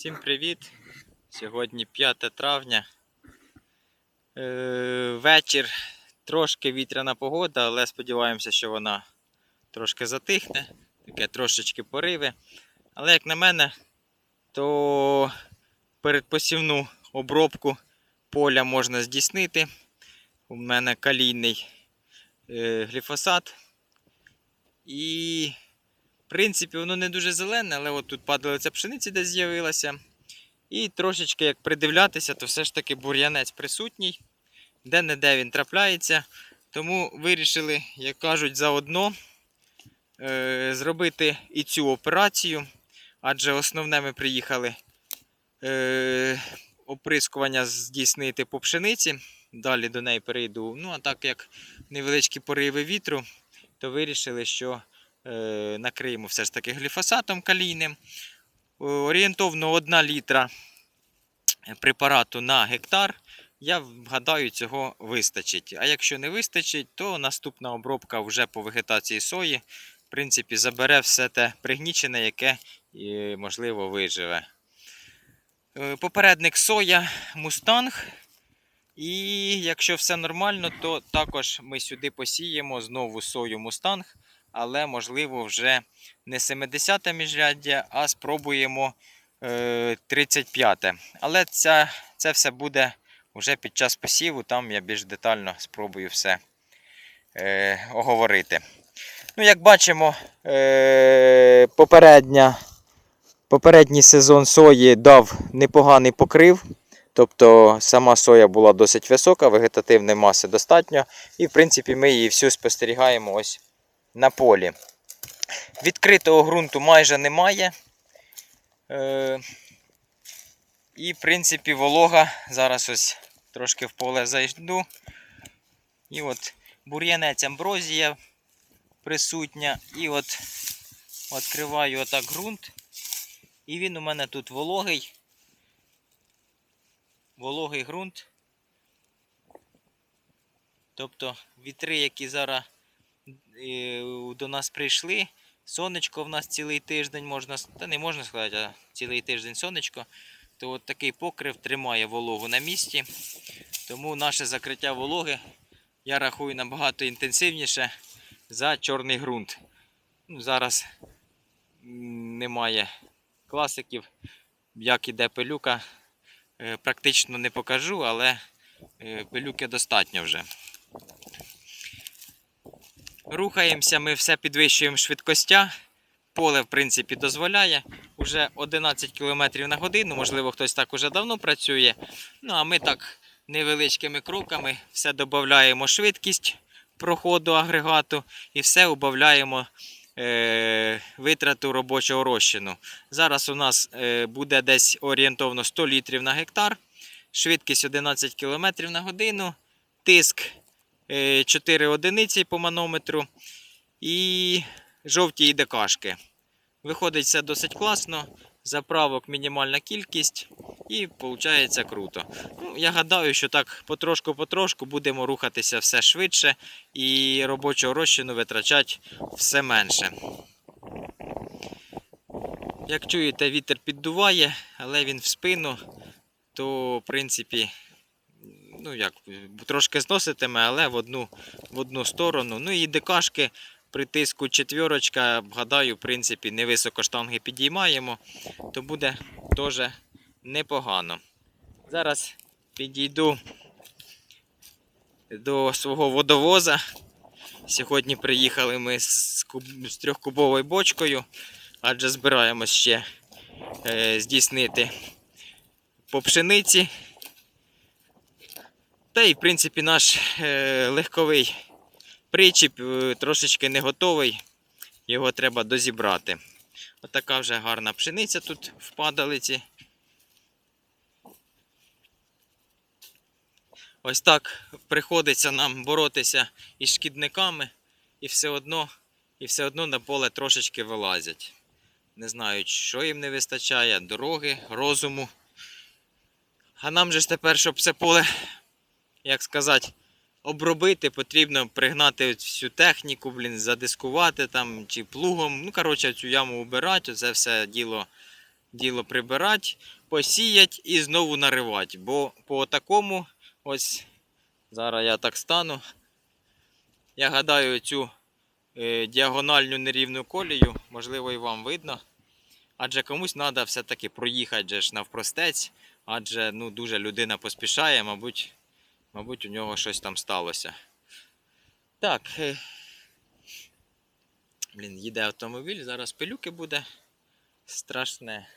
Всім привіт! Сьогодні 5 травня. Е, вечір, трошки вітряна погода, але сподіваємося, що вона трошки затихне. Таке трошечки пориви. Але як на мене, то передпосівну обробку поля можна здійснити. У мене калійний е, гліфосат. І принципі, воно не дуже зелене, але от тут падалиця пшениці десь з'явилася. І трошечки як придивлятися, то все ж таки бур'янець присутній. Де-не-де він трапляється. Тому вирішили, як кажуть, заодно е, зробити і цю операцію. Адже основне ми приїхали е, оприскування здійснити по пшениці. Далі до неї перейду. Ну, а так як невеличкі пориви вітру, то вирішили, що накриємо все ж таки гліфосатом калійним. Е, Орієнтовно 1 літра препарату на гектар. Я гадаю, цього вистачить. А якщо не вистачить, то наступна обробка вже по вегетації сої. В принципі, забере все те пригнічене, яке е, можливо виживе. Е, Попередник соя Мустанг. І якщо все нормально, то також ми сюди посіємо знову сою Мустанг, але можливо вже не 70 міжряддя, а спробуємо е, 35. Але ця, це все буде вже під час посіву, там я більш детально спробую все е, оговорити. Ну, як бачимо, е, попередня, попередній сезон сої дав непоганий покрив. Тобто сама соя була досить висока, вегетативної маси достатньо. І, в принципі, ми її всю спостерігаємо ось на полі. Відкритого ґрунту майже немає. Е, і, в принципі, волога. Зараз ось трошки в поле зайду. І от бур'янець амброзія присутня. І от відкриваю отак ґрунт. І він у мене тут вологий. Вологий ґрунт. Тобто вітри, які зараз до нас прийшли. Сонечко в нас цілий тиждень можна, та не можна сказати, а цілий тиждень сонечко. То от такий покрив тримає вологу на місці. Тому наше закриття вологи я рахую набагато інтенсивніше за чорний ґрунт. Ну, зараз немає класиків. Як іде пилюка, е, практично не покажу, але е, пилюки достатньо вже. Рухаємося, ми все підвищуємо швидкостя. Поле, в принципі, дозволяє. Уже 11 км на годину, можливо, хтось так уже давно працює. Ну, а ми так невеличкими кроками все додаємо швидкість проходу агрегату і все убавляємо е, витрату робочого розчину. Зараз у нас е, буде десь орієнтовно 100 літрів на гектар, швидкість 11 км на годину, тиск 4 одиниці по манометру і жовті ідекашки. Виходить все досить класно. Заправок мінімальна кількість і виходить круто. Ну, я гадаю, що так потрошку-потрошку будемо рухатися все швидше і робочого розчину витрачати все менше. Як чуєте, вітер піддуває, але він в спину, то в принципі, ну як, трошки зноситиме, але в одну, в одну сторону. Ну і декашки при тиску четвірочка, гадаю, в принципі, невисоко штанги підіймаємо, то буде теж непогано. Зараз підійду до свого водовоза. Сьогодні приїхали ми з, з трьохкубовою бочкою, адже збираємось ще е, здійснити по пшениці. Та й, в принципі, наш е, легковий причіп е, трошечки не готовий, його треба дозібрати. Отака вже гарна пшениця тут в падалиці. Ось так приходиться нам боротися із шкідниками, і все одно, і все одно на поле трошечки вилазять. Не знають, що їм не вистачає, дороги, розуму. А нам же ж тепер, щоб це поле, як сказати, обробити, потрібно пригнати всю техніку, блін, задискувати там чи плугом. Ну, коротше, цю яму убирати, це все діло діло прибирати, посіять і знову наривати. Бо по такому, ось зараз я так стану. Я гадаю, цю е, діагональну нерівну колію, можливо, і вам видно. Адже комусь треба все-таки проїхати навпростець, адже ну, дуже людина поспішає, мабуть, мабуть, у нього щось там сталося. Так. е, Блін, їде автомобіль, зараз пилюки буде. Страшне.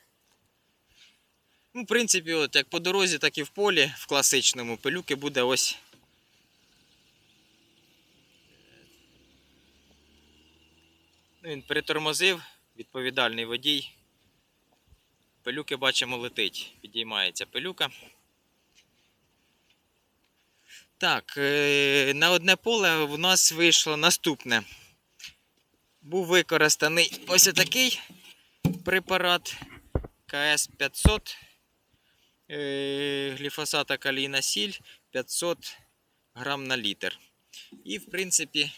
Ну, в принципі, от як по дорозі, так і в полі, в класичному пилюки буде ось. Ну, він притормозив, відповідальний водій. Пилюки бачимо летить. Підіймається пилюка. Так, е, на одне поле в нас вийшло наступне. Був використаний ось такий препарат КС-500 е, гліфосата калійна сіль 500 грам на літр. І, в принципі,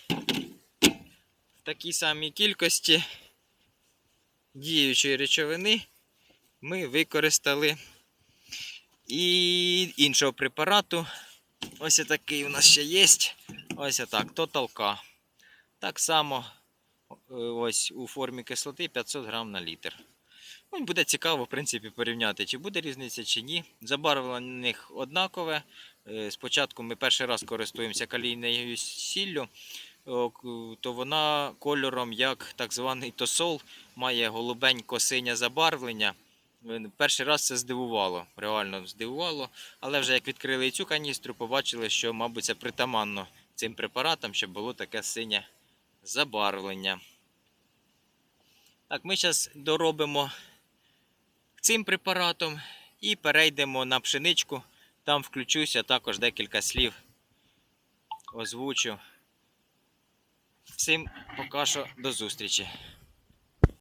в такій самій кількості діючої речовини ми використали і іншого препарату. Ось такий у нас ще є. Ось так, K. Так само е, ось у формі кислоти 500 грам на літр. Ну, буде цікаво, в принципі, порівняти, чи буде різниця, чи ні. Забарвлення в них однакове. Е, Спочатку ми перший раз користуємося калійною сіллю, то вона кольором, як так званий тосол, має голубенько-синє забарвлення. Перший раз це здивувало, реально здивувало. Але вже як відкрили і цю каністру, побачили, що, мабуть, це притаманно цим препаратам, щоб було таке синє забарвлення. Так, ми зараз доробимо цим препаратом і перейдемо на пшеничку. Там включуся також декілька слів. Озвучу. Всім поки що до зустрічі.